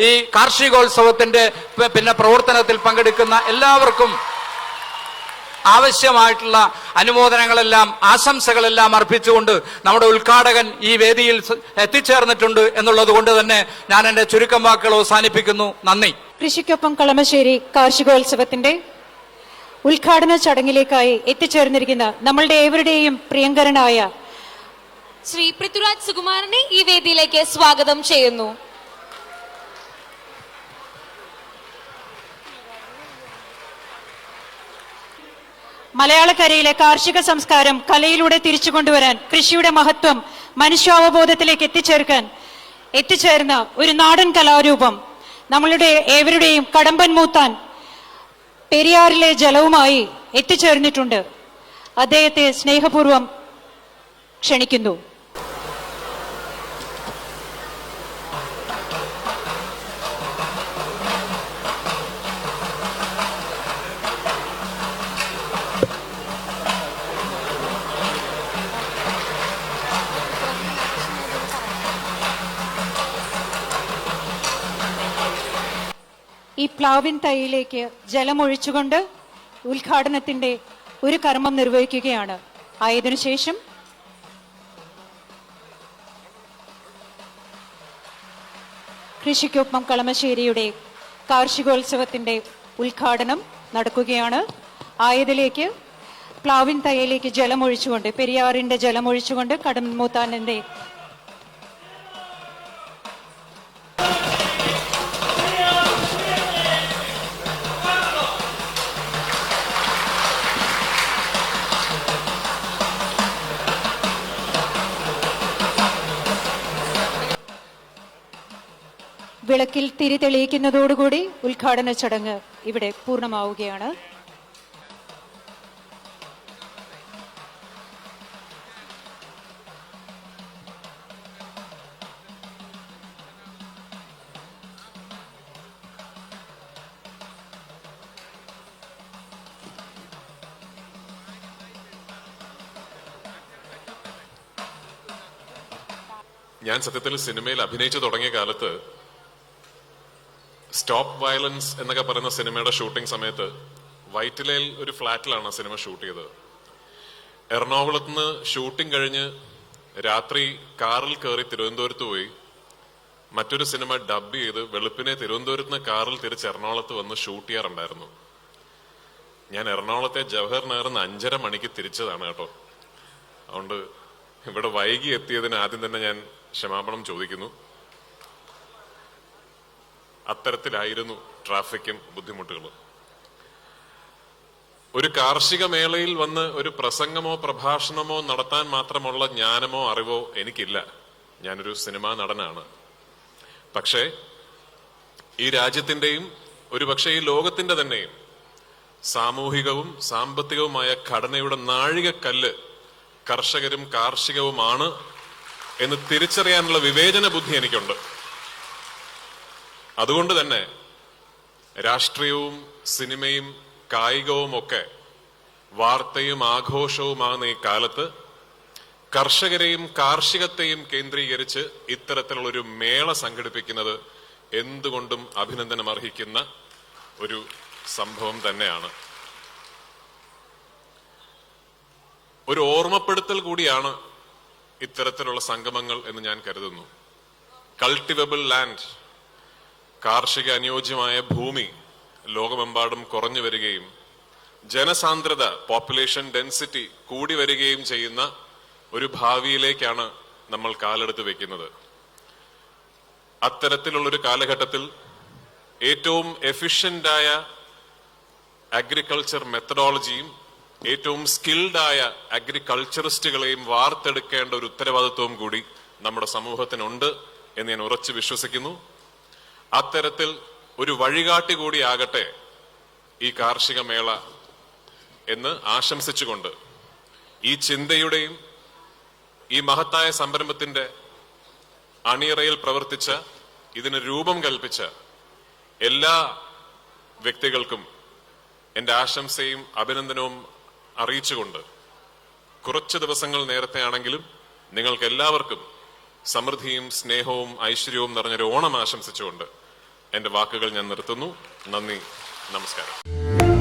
ഈ കാർഷികോത്സവത്തിന്റെ പിന്നെ പ്രവർത്തനത്തിൽ പങ്കെടുക്കുന്ന എല്ലാവർക്കും ആവശ്യമായിട്ടുള്ള അനുമോദനങ്ങളെല്ലാം ആശംസകളെല്ലാം അർപ്പിച്ചുകൊണ്ട് നമ്മുടെ ഉദ്ഘാടകൻ ഈ വേദിയിൽ എത്തിച്ചേർന്നിട്ടുണ്ട് എന്നുള്ളത് കൊണ്ട് തന്നെ ഞാൻ എന്റെ ചുരുക്കം വാക്കുകൾ അവസാനിപ്പിക്കുന്നു. നന്ദി. കൃഷിക്കൊപ്പം കളമശ്ശേരി കാർഷികോത്സവത്തിന്റെ ഉദ്ഘാടന ചടങ്ങിലേക്കായി എത്തിച്ചേർന്നിരിക്കുന്ന നമ്മളുടെ ഏവരുടെയും പ്രിയങ്കരനായ ശ്രീ പൃഥ്വിരാജ് സുകുമാരനെ ഈ വേദിയിലേക്ക് സ്വാഗതം ചെയ്യുന്നു. മലയാളക്കരയിലെ കാർഷിക സംസ്കാരം കലയിലൂടെ തിരിച്ചു കൊണ്ടുവരാൻ കൃഷിയുടെ മഹത്വം മനുഷ്യാവബോധത്തിലേക്ക് എത്തിച്ചേർക്കാൻ എത്തിച്ചേർന്ന ഒരു നാടൻ കലാരൂപം നമ്മളുടെ ഏവരുടെയും കടമ്പൻ മൂത്താൻ പെരിയാറിലെ ജലവുമായി എത്തിച്ചേർന്നിട്ടുണ്ട്. അദ്ദേഹത്തെ സ്നേഹപൂർവം ക്ഷണിക്കുന്നു. പ്ലാവിൻ തൈയിലേക്ക് ജലമൊഴിച്ചുകൊണ്ട് ഉദ്ഘാടനത്തിന്റെ ഒരു കർമ്മം നിർവഹിക്കുകയാണ്. ആയതിനു ശേഷം കൃഷിക്കൊപ്പം കളമശ്ശേരിയുടെ കാർഷികോത്സവത്തിന്റെ ഉദ്ഘാടനം നടക്കുകയാണ്. ആയതിലേക്ക് പ്ലാവിൻ തൈയിലേക്ക് ജലമൊഴിച്ചുകൊണ്ട് പെരിയാറിന്റെ ജലമൊഴിച്ചുകൊണ്ട് കടമൂത്താനന്റെ വിളക്കിൽ തിരി തെളിയിക്കുന്നതോടുകൂടി ഉദ്ഘാടന ചടങ്ങ് ഇവിടെ പൂർണമാവുകയാണ്. ഞാൻ സത്യത്തിൽ സിനിമയിൽ അഭിനയിച്ചു തുടങ്ങിയ കാലത്ത് സ്റ്റോപ്പ് വയലൻസ് എന്നൊക്കെ പറയുന്ന സിനിമയുടെ ഷൂട്ടിംഗ് സമയത്ത് വൈറ്റിലയിൽ ഒരു ഫ്ലാറ്റിലാണ് സിനിമ ഷൂട്ട് ചെയ്തത്. എറണാകുളത്ത് നിന്ന് ഷൂട്ടിംഗ് കഴിഞ്ഞ് രാത്രി കാറിൽ കയറി തിരുവനന്തപുരത്ത് പോയി. മറ്റൊരു സിനിമ ഡബ് ചെയ്ത് വെളുപ്പിനെ തിരുവനന്തപുരത്ത് നിന്ന് കാറിൽ തിരിച്ച് എറണാകുളത്ത് വന്ന് ഷൂട്ട് ചെയ്യാറുണ്ടായിരുന്നു. ഞാൻ എറണാകുളത്തെ ജവഹർ നഗറിൽ നിന്ന് അഞ്ചര മണിക്ക് തിരിച്ചതാണ് കേട്ടോ. അതുകൊണ്ട് ഇവിടെ വൈകി എത്തിയതിന് ആദ്യം തന്നെ ഞാൻ ക്ഷമാപണം ചോദിക്കുന്നു. അത്തരത്തിലായിരുന്നു ട്രാഫിക്കും ബുദ്ധിമുട്ടുകളും. ഒരു കാർഷിക മേളയിൽ വന്ന് ഒരു പ്രസംഗമോ പ്രഭാഷണമോ നടത്താൻ മാത്രമുള്ള ജ്ഞാനമോ അറിവോ എനിക്കില്ല. ഞാനൊരു സിനിമാ നടനാണ്. പക്ഷേ ഈ രാജ്യത്തിന്റെയും ഒരുപക്ഷെ ഈ ലോകത്തിന്റെ തന്നെയും സാമൂഹികവും സാമ്പത്തികവുമായ ഘടനയുടെ നാഴികക്കല്ല് കർഷകരും കാർഷികവുമാണ് എന്ന് തിരിച്ചറിയാനുള്ള വിവേചന ബുദ്ധി എനിക്കുണ്ട്. അതുകൊണ്ട് തന്നെ രാഷ്ട്രീയവും സിനിമയും കായികവും ഒക്കെ വാർത്തയും ആഘോഷവുമാകുന്ന ഈ കാലത്ത്. കർഷകരെയും കാർഷികത്തെയും കേന്ദ്രീകരിച്ച് ഇത്തരത്തിലുള്ളൊരു മേള സംഘടിപ്പിക്കുന്നത് എന്തുകൊണ്ടും അഭിനന്ദനം അർഹിക്കുന്ന ഒരു സംഭവം തന്നെയാണ്. ഒരു ഓർമ്മപ്പെടുത്തൽ കൂടിയാണ് ഇത്തരത്തിലുള്ള സംഗമങ്ങൾ എന്ന് ഞാൻ കരുതുന്നു. കൾട്ടിവബിൾ ലാൻഡ് കാർഷിക അനുയോജ്യമായ ഭൂമി ലോകമെമ്പാടും കുറഞ്ഞു വരികയും ജനസാന്ദ്രത പോപ്പുലേഷൻ ഡെൻസിറ്റി കൂടി വരികയും ചെയ്യുന്ന ഒരു ഭാവിയിലേക്കാണ് നമ്മൾ കാലെടുത്ത് വെക്കുന്നത്. അത്തരത്തിലുള്ളൊരു കാലഘട്ടത്തിൽ ഏറ്റവും എഫിഷ്യന്റായ അഗ്രികൾച്ചർ മെത്തഡോളജിയും ഏറ്റവും സ്കിൽഡായ അഗ്രികൾച്ചറിസ്റ്റുകളെയും വാർത്തെടുക്കേണ്ട ഒരു ഉത്തരവാദിത്വവും കൂടി നമ്മുടെ സമൂഹത്തിനുണ്ട് എന്ന് ഞാൻ ഉറച്ചു വിശ്വസിക്കുന്നു. അത്തരത്തിൽ ഒരു വഴികാട്ടി കൂടിയാകട്ടെ ഈ കാർഷിക മേള എന്ന് ആശംസിച്ചുകൊണ്ട് ഈ ചിന്തയുടെയും ഈ മഹത്തായ സംരംഭത്തിന്റെ അണിയറയിൽ പ്രവർത്തിച്ച ഇതിന് രൂപം കൽപ്പിച്ച എല്ലാ വ്യക്തികൾക്കും എന്റെ ആശംസയും അഭിനന്ദനവും അറിയിച്ചുകൊണ്ട് കുറച്ച് ദിവസങ്ങൾ നേരത്തെ ആണെങ്കിലും നിങ്ങൾക്ക് എല്ലാവർക്കും സമൃദ്ധിയും സ്നേഹവും ഐശ്വര്യവും നിറഞ്ഞൊരു ഓണം ആശംസിച്ചുകൊണ്ട് എന്റെ വാക്കുകൾ ഞാൻ നിർത്തുന്നു. നന്ദി. നമസ്കാരം.